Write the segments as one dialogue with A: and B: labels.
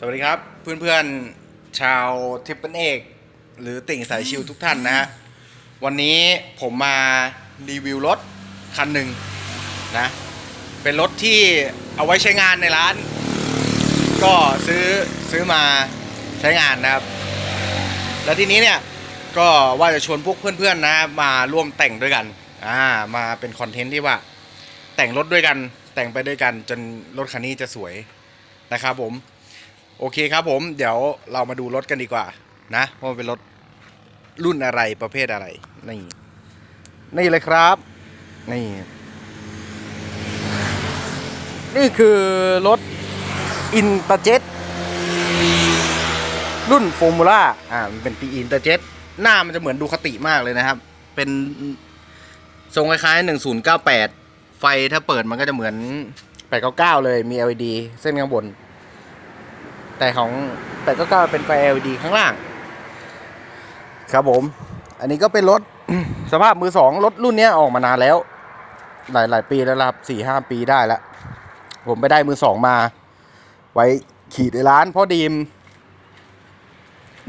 A: สวัสดีครับเพื่อนๆชาวทิปเปิลเอกหรือติ่งสายชิวทุกท่านนะฮะวันนี้ผมมารีวิวรถคันหนึ่งนะ เป็นรถที่เอาไว้ใช้งานในร้าน ก็ซื้อซื้อมาใช้งานนะครับ แล้วทีนี้เนี่ยก็ว่าจะชวนพวกเพื่อนๆนะมาร่วมแต่งด้วยกันอ่ามาเป็นคอนเทนต์ที่ว่า แต่งรถด้วยกันแต่งไปด้วยกันจนรถคันนี้จะสวยนะครับผม โอเคครับผม เดี๋ยวเรามาดูรถกันดีกว่า นะว่าเป็นรถรุ่นอะไรประเภทอะไร นี่ นี่เลยครับ นี่ นี่คือรถอินเตอร์เจ็ตรุ่นโฟมูล่าอ่ามันเป็นปีอินเตอร์เจ็ตหน้ามันจะเหมือนดูคติมากเลยนะครับ เป็นทรงคล้ายๆ1098ไฟถ้าเปิดมันก็จะเหมือน899เลยมี LED เส้นข้างบน แต่ของ899เป็นไฟ LED ข้างล่าง ครับผม อันนี้ก็เป็นรถ สภาพมือสองรถรุ่นนี้ออกมานานแล้ว หลายหลายปีแล้วครับสี่ห้าปีได้แล้ว ผมไปได้มือสองมา ไว้ขี่ในร้านเพราะดีม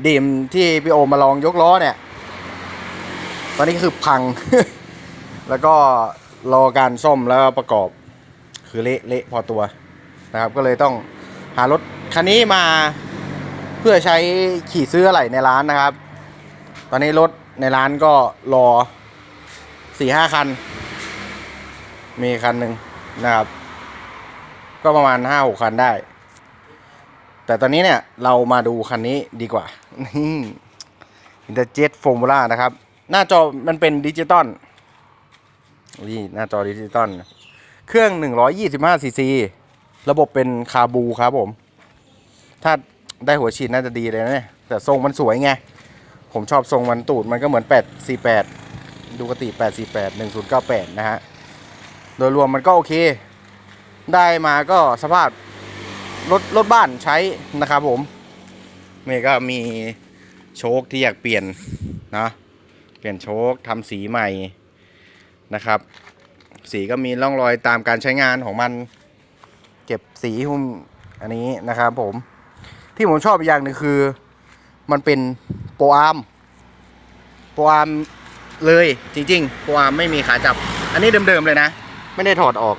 A: ดีมที่พี่โอมาลองยกล้อเนี่ย ตอนนี้คือพัง แล้วก็รอการซ่อมแล้วประกอบ คือเละเละพอตัวนะครับ ก็เลยต้องหารถ คันนี้มาเพื่อใช้ขี่ซื้ออะไรในร้านนะครับ ตอนนี้รถในร้านก็รอสี่ห้าคัน มีคันหนึ่งนะครับ ก็ประมาณห้าหกคันได้ แต่ตอนนี้เนี่ยเรามาดูคันนี้ดีกว่า นี่อินเตอร์เจ็ตฟอร์มูล่านะครับ หน้าจอมันเป็นดิจิตอลนี่หน้าจอดิจิตอลเครื่อง 125ซีซี ระบบเป็นคาบูครับผม ถ้าได้หัวฉีดน่าจะดีเลยนะเนี่ยแต่ทรงมันสวยไง ผมชอบทรงมันตูดมันก็เหมือน 848 ดูกติ 848 1098 นะฮะ โดยรวมมันก็โอเค ได้มาก็สภาพรถรถบ้านใช้นะครับผมนี่ก็มีโชคที่อยากเปลี่ยนนะเปลี่ยนโชคทำสีใหม่นะครับ สีก็มีร่องรอยตามการใช้งานของมัน เก็บสีหุ้มอันนี้นะครับผม ที่ผมชอบอีกอย่างหนึ่งคือ มันเป็นโปรอาร์มโปรอาร์มเลยจริงๆโปรอาร์มไม่มีขาจับ อันนี้เดิมๆเลยนะ ไม่ได้ถอดออก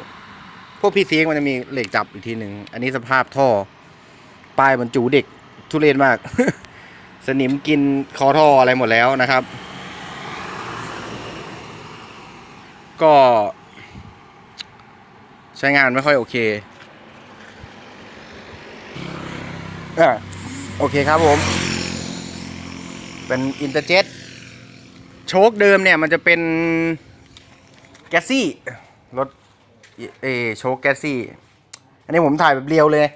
A: พวกพีซีมันจะมีเหล็กจับอีกทีหนึ่งอันนี้สภาพท่อปลายมันจูเด็กทุเรศมาก สนิมกินคอท่ออะไรหมดแล้วนะครับ ก็ ใช้งานไม่ค่อยโอเค อะโอเคครับผม เป็นอินเตอร์เจ็ตโชคเดิมเนี่ยมันจะเป็นแกซี่รถเอโชคแกซี่ อันนี้ผมถ่ายแบบเรียวเลย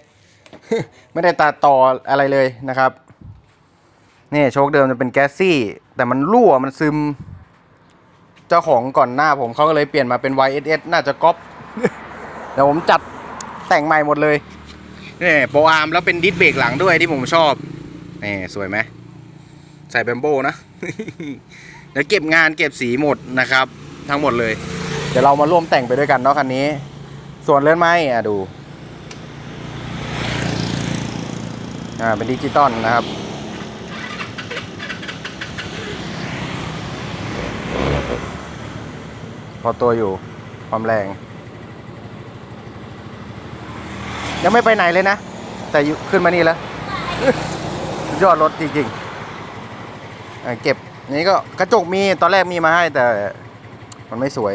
A: ไม่ได้ตัดต่ออะไรเลยนะครับนี่โชคเดิมจะเป็นแกซี่ แต่มันรั่วมันซึม เจ้าของก่อนหน้าผมเขาก็เลยเปลี่ยนมาเป็น YSS น่าจะก๊อปเดี๋ยวผมจัดแต่งใหม่หมดเลย นี่โปรอาร์มแล้วเป็นดิสเบรกหลังด้วยที่ผมชอบนี่สวยไหมใส่แบมโบนะเดี๋ยวเก็บงานเก็บสีหมดนะครับ ทั้งหมดเลย เดี๋ยวเรามาร่วมแต่งไปด้วยกันเนาะคันนี้ ส่วนเลื่อนไม้อะดูอ่าเป็นดิจิตอลนะครับพอตัวอยู่ความแรง ยังไม่ไปไหนเลยนะ แต่ขึ้นมานี่แล้ว ยอดรถจริงๆเก็บนี่ก็กระจกมีตอนแรกมีมาให้แต่มันไม่สวย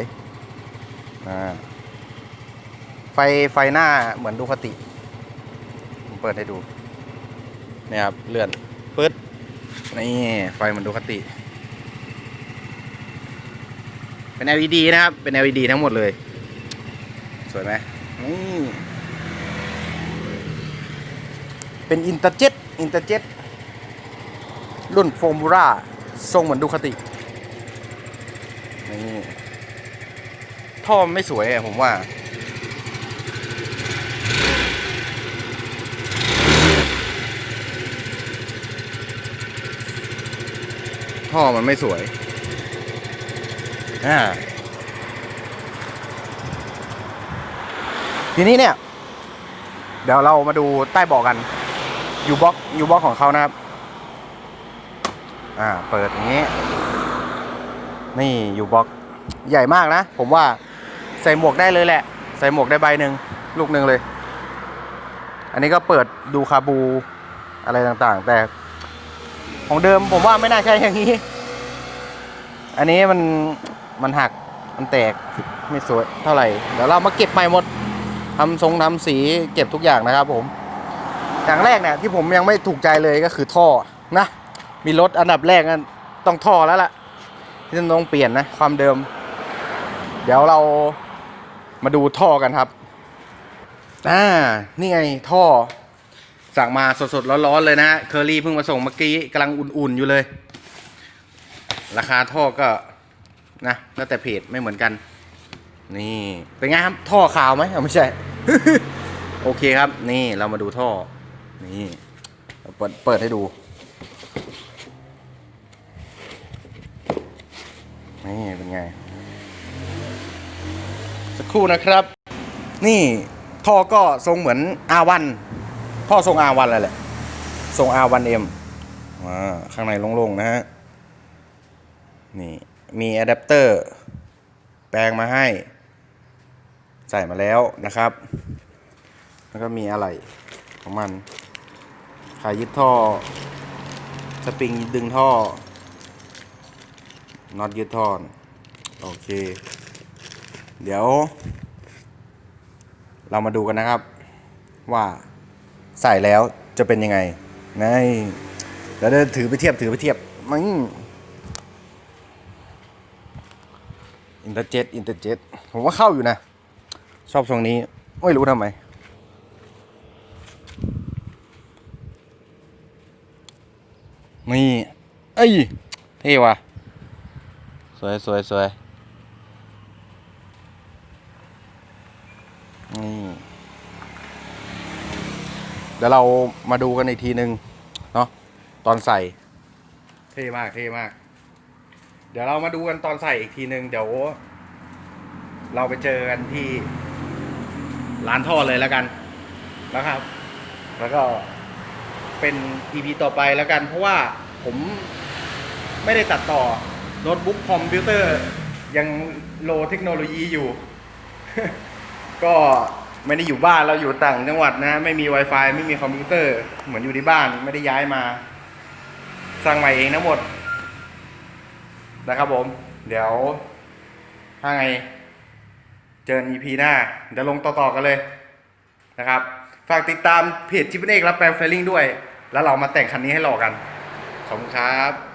A: ไฟไฟหน้าเหมือนดูคติผมเปิดให้ดูเนี่ยครับเลื่อนปึ๊ดนี่ไฟเหมือนดูคติ เป็น LED นะครับ เป็น LED ทั้งหมดเลย สวยไหมนี่ เป็นอินเตอร์เจ็ตอินเตอร์เจ็ตรุ่นโฟมูราทรงเหมือนดูคติ นี่ ท่อมันไม่สวยอะผมว่า ท่อมันไม่สวย อ่า ทีนี้เนี่ย เดี๋ยวเรามาดูใต้บาะกัน ยูบ็อกยูบ็อกของเขานะครับ อ่า เปิดอย่างนี้ นี่ยูบ็อกใหญ่มากนะ ผมว่าใส่หมวกได้เลยแหละ ใส่หมวกได้ใบหนึ่งลูกหนึ่งเลย อันนี้ก็เปิดดูคาบูอะไรต่างๆ แต่ของเดิมผมว่าไม่น่าใช่อย่างนี้ อันนี้มันมันหักมันแตกไม่สวยเท่าไหร่ เดี๋ยวเรามาเก็บใหม่หมดทำทรงทำสีเก็บทุกอย่างนะครับผม อย่างแรกเนี่ยที่ผมยังไม่ถูกใจเลยก็คือท่อนะ มีรถอันดับแรกนั้นต้องท่อแล้วล่ะที่ต้องเปลี่ยนนะความเดิม เดี๋ยวเรามาดูท่อกันครับอ่านี่ไงท่อ สั่งมาสดๆร้อนๆเลยนะฮะเคอรี่เพิ่งมาส่งเมื่อกี้กำลังอุ่นๆอยู่เลย ราคาท่อก็นะแล้วแต่เพจไม่เหมือนกัน นี่เป็นไงครับท่อขาวไหมไม่ใช่ โอเคครับ นี่เรามาดูท่อ นี่เปิดเปิดให้ดู นี่เป็นไง สักครู่นะครับ นี่ท่อก็ทรงเหมือน R1 ท่อทรง R1 เลยแหละ ทรง R1M อ่าข้างในโล่งๆนะฮะ นี่ มีอะแดปเตอร์ แปลงมาให้ ใส่มาแล้วนะครับ แล้วก็มีอะไรของมัน ขายยึดท่อ สปริงดึงท่อ น็อตยึดท่อโอเค เดี๋ยว เรามาดูกันนะครับ ว่าใส่แล้วจะเป็นยังไงนี่เดี๋ยวเดินถือไปเทียบถือไปเทียบมันอินเตอร์เจ็ตอินเตอร์เจ็ตผมว่าเข้าอยู่นะ ชอบทรงนี้ ไม่รู้ทำไม นี่ เอ้ย เท่ว่ะ สวยสวยสวยนี่เดี๋ยวเรามาดูกันอีกทีนึง เนาะตอนใส่ เท่มากเท่มาก เดี๋ยวเรามาดูกันตอนใส่อีกทีนึง เดี๋ยว เราไปเจอกันที่ร้านท่อเลยแล้วกันนะครับ แล้วก็ เป็น EP ต่อไปแล้วกัน เพราะว่าผมไม่ได้ตัดต่อโน้ตบุ๊กคอมพิวเตอร์ยังโลเทคโนโลยีอยู่ ก็ไม่ได้อยู่บ้านเราอยู่ต่างจังหวัดนะ ไม่มี Wi-Fi ไม่มีคอมพิวเตอร์ เหมือนอยู่ที่บ้านไม่ได้ย้ายมา สร้างใหม่เองทั้งหมด นะครับผม เดี๋ยวถ้าไง เจอ EP หน้า เดี๋ยวลงต่อๆกันเลยนะครับ ฝากติดตามเพจทิปเอกรับแปลงเฟลลิ่งด้วย แล้วเรามาแต่งคันนี้ให้หล่อกัน ขอบคุณครับ